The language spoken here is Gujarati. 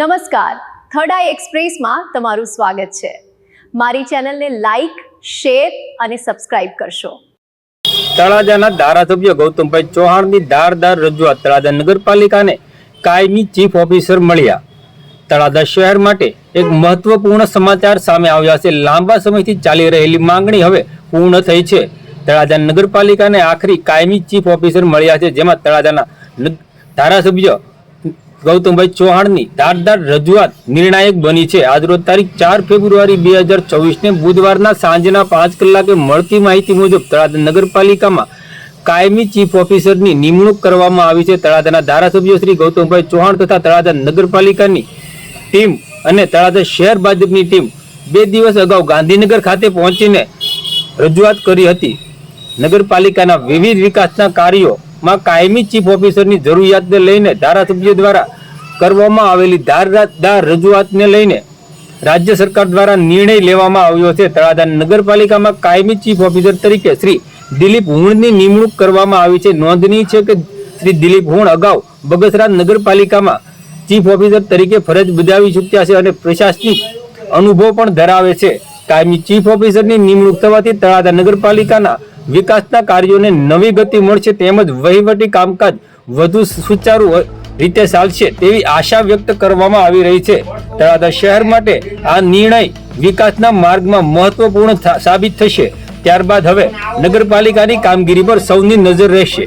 નમસ્કાર. થર્ડ આઈ એક્સપ્રેસમાં તમારું સ્વાગત છે. મારી ચેનલને લાઈક શેર અને સબસ્ક્રાઇબ કરશો. તળાજાના ધારાસભ્ય ગૌતમભાઈ ચૌહાણની ધારદાર રજૂઆત તળાજા નગરપાલિકાને કાયમી ચીફ ઓફિસર મળ્યા. તળાજા શહેર માટે એક મહત્વપૂર્ણ સમાચાર સામે આવ્યા છે. લાંબા સમયથી ચાલી રહેલી માંગણી હવે પૂર્ણ થઈ છે. તળાજા નગરપાલિકાને આખરી કાયમી ચીફ ઓફિસર મળ્યા છે, જેમાં તળાજાના ધારાસભ્ય ગૌતમભાઈ ચૌહાણની ધારદાર રજૂઆત નિર્ણાયક બની છે. આજરોજ તારીખ ચાર ફેબ્રુઆરી બે હજાર ચોવીસને બુધવારના સાંજના પાંચ કલાકે મળતી માહિતી મુજબ તળાજા નગરપાલિકામાં કાયમી ચીફ ઓફિસરની નિમણૂક કરવામાં આવી છે. તળાજાના ધારાસભ્ય શ્રી ગૌતમભાઈ ચૌહાણ તથા તળાજા નગરપાલિકાની ટીમ અને તળાજા શહેર ભાજપની ટીમ બે દિવસ અગાઉ ગાંધીનગર ખાતે પહોંચીને રજૂઆત કરી હતી. નગરપાલિકાના વિવિધ વિકાસના કાર્યોમાં કાયમી ચીફ ઓફિસરની જરૂરિયાતને લઈને ધારાસભ્ય દ્વારા કરવામાં આવેલી ધારદાર રજૂઆતને લઈને રાજ્ય સરકાર દ્વારા નિર્ણય લેવામાં આવ્યો છે. તળાજા નગરપાલિકામાં કાયમી ચીફ ઓફિસર તરીકે શ્રી દિલીપ હુણની નિમણૂક કરવામાં આવી છે. નોંધનીય છે કે શ્રી દિલીપ હુણ અગાઉ બગસરા નગરપાલિકામાં ચીફ ઓફિસર તરીકે ફરજ બજાવી ચૂક્યા છે અને પ્રશાસનિક અનુભવ પણ ધરાવે છે. કાયમી ચીફ ઓફિસરની નિમણૂક થવાથી તળાજા નગરપાલિકાના વિકાસના કાર્યોને નવી ગતિ મળશે તેમજ વહીવટી કામકાજ વધુ સુચારુ રીતે ચાલશે તેવી આશા વ્યક્ત કરવામાં આવી રહી છે. તળાજા શહેર માટે આ નિર્ણય વિકાસના માર્ગમાં મહત્વપૂર્ણ સાબિત થશે. ત્યારબાદ હવે નગરપાલિકાની કામગીરી પર સૌની નજર રહેશે.